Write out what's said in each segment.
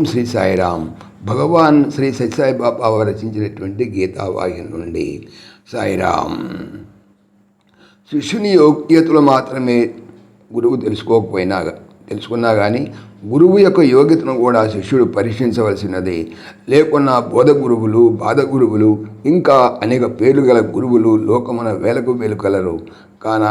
ఓం శ్రీ సాయిరామ్. భగవాన్ శ్రీ సత్యసాయి బాబా రచించినటువంటి గీతావాహి నుండి సాయిరామ్. శిష్యుని యోగ్యతలు మాత్రమే గురువు తెలుసుకోకపోయినా తెలుసుకున్నా కానీ గురువు యొక్క యోగ్యతను కూడా శిష్యుడు పరీక్షించవలసినది. లేకున్నా బోధ గురువులు బాధ గురువులు ఇంకా అనేక పేర్లు గల గురువులు లోకమున వేలకు వేలు కలరు. కాన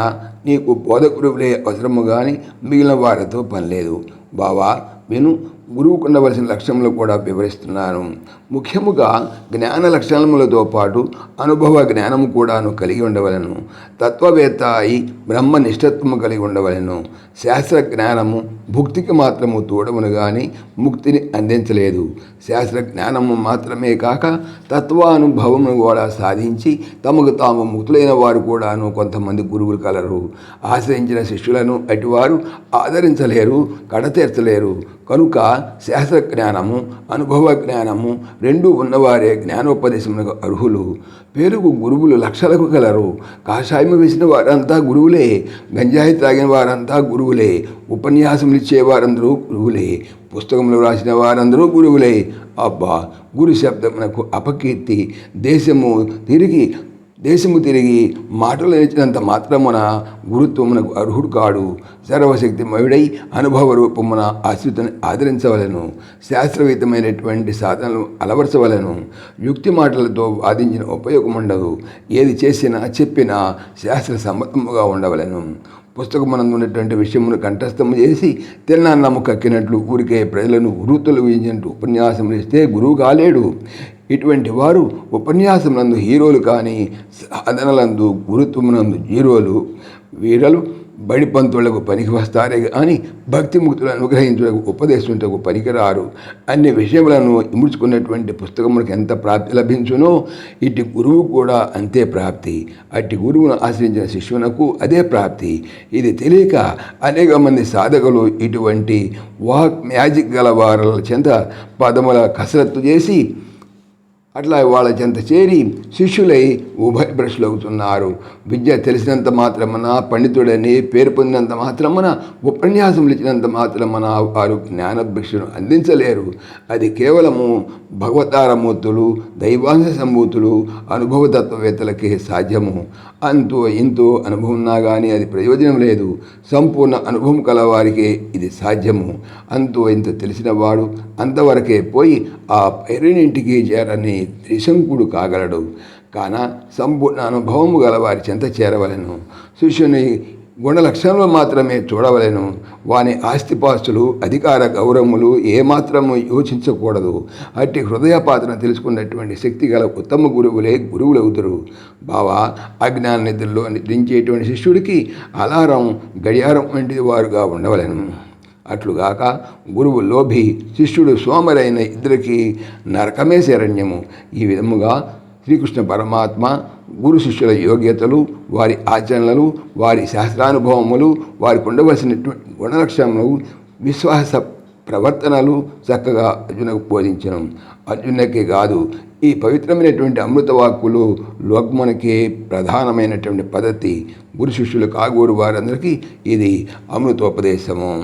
నీకు బోధ గురువులే అవసరము కానీ మిగిలిన వారితో పని లేదు. బావా విను గురువుకు ఉండవలసిన లక్ష్యములు కూడా వివరిస్తున్నాను. ముఖ్యముగా జ్ఞాన లక్షణములతో పాటు అనుభవ జ్ఞానము కూడాను కలిగి ఉండవలను. తత్వవేత్త అయి బ్రహ్మ నిష్ఠత్వము కలిగి ఉండవలను. శాస్త్ర జ్ఞానము భుక్తికి మాత్రము తోడమును కానీ ముక్తిని అందించలేదు. శాస్త్ర జ్ఞానము మాత్రమే కాక తత్వానుభవమును కూడా సాధించి తమకు తాము ముక్తులైన వారు కూడాను కొంతమంది గురువులు కలరు. ఆశ్రయించిన శిష్యులను అటువారు ఆదరించలేరు కడతీర్చలేరు. కనుక శాస్త్ర జ్ఞానము అనుభవ జ్ఞానము రెండు ఉన్నవారే జ్ఞానోపదేశములకు అర్హులు. పేరుకు గురువులు లక్షలకు కలరు కాషాయము వేసిన వారంతా గురువులే. గంజాయి త్రాగిన వారంతా గురువులే. ఉపన్యాసములు ఇచ్చేవారందరూ గురువులే. పుస్తకంలో రాసిన వారందరూ గురువులే. అబ్బా! గురు శబ్దమునకు అపకీర్తి. దేశము తిరిగి దేశము తిరిగి మాటలు నేర్చినంత మాత్రమున గురుత్వమునకు అర్హుడు కాడు. సర్వశక్తిమయుడై అనుభవ రూపమున ఆశ్రితుని ఆదరించవలను. శాస్త్రవేత్తమైనటువంటి సాధనలు అలవరచవలను. యుక్తి మాటలతో వాదించిన ఉపయోగం ఉండదు ఏది చేసినా చెప్పినా శాస్త్ర సమ్మతముగా ఉండవలను. పుస్తకమునందు ఉన్నటువంటి విషయమును కంఠస్థము చేసి తిన్నాన్నము కక్కినట్లు ఊరికే ప్రజలను ఉరుతులు వేయించినట్టు ఉపన్యాసములు ఇస్తే గురువు కాలేడు. ఇటువంటి వారు ఉపన్యాసమునందు హీరోలు కానీ సాధనలందు గురుత్వమునందు జీరోలు వీరలు బడి పంతులకు పనికి వస్తారే కానీ భక్తి ముక్తులను అనుగ్రహించుటకు ఉపదేశించకు పనికిరారు. అన్ని విషయములను ఇముడ్చుకున్నటువంటి పుస్తకములకు ఎంత ప్రాప్తి లభించునో ఇటు గురువు కూడా అంతే ప్రాప్తి. అట్టి గురువును ఆశ్రయించిన శిష్యునకు అదే ప్రాప్తి. ఇది తెలియక అనేక మంది సాధకులు ఇటువంటి వాక్ మ్యాజిక్ గల వారల చెంత పదముల కసరత్తు చేసి అట్లా వాళ్ళ చెంత చేరి శిష్యులై ఉభయ భ్రష్లు అవుతున్నారు విద్య తెలిసినంత మాత్రమున పండితుడని పేరు పొందినంత మాత్రమున ఉపన్యాసములు ఇచ్చినంత మాత్రమున వారు జ్ఞానభిక్షను అందించలేరు. అది కేవలము భగవతారమూర్తులు దైవాంశ సంభూతులు అనుభవతత్వవేత్తలకే సాధ్యము. అంతో ఇంతో అనుభవం ఉన్నా కానీ అది ప్రయోజనం లేదు. సంపూర్ణ అనుభవం కలవారికే ఇది సాధ్యము. అంతో ఇంత తెలిసినవాడు అంతవరకే పోయి ఆ పైరునింటికి చేరని త్రిశంకుడు కాగలడు. కాన సంపూర్ణ అనుభవము గలవారి చెంత చేరవలను. శిష్యుని గుణలక్షణాలు మాత్రమే చూడవలెను. వాని ఆస్తిపాస్తులు అధికార గౌరవములు ఏమాత్రము యోచించకూడదు. అట్టి హృదయ పాత్రను తెలుసుకున్నటువంటి శక్తి గల ఉత్తమ గురువులే గురువులవుతారు బావా అజ్ఞాన నిద్రలో నిద్రించేటువంటి శిష్యుడికి అలారం గడియారం వంటి వారుగా ఉండవలెను. అట్లుగాక గురువు లోభి శిష్యుడు సోమరైన ఇద్దరికి నరకమే శరణ్యము. ఈ విధముగా శ్రీకృష్ణ పరమాత్మ గురు శిష్యుల యోగ్యతలు వారి ఆచరణలు వారి శాస్త్రానుభవములు వారికి ఉండవలసినటువంటి గుణలక్ష్యములు విశ్వాస ప్రవర్తనలు చక్కగా అర్జునకు బోధించను. అర్జునకే కాదు ఈ పవిత్రమైనటువంటి అమృత వాక్కులు లోకమునకే ప్రధానమైనటువంటి పద్ధతి. గురు శిష్యులు కాగూరు వారందరికీ ఇది అమృతోపదేశము.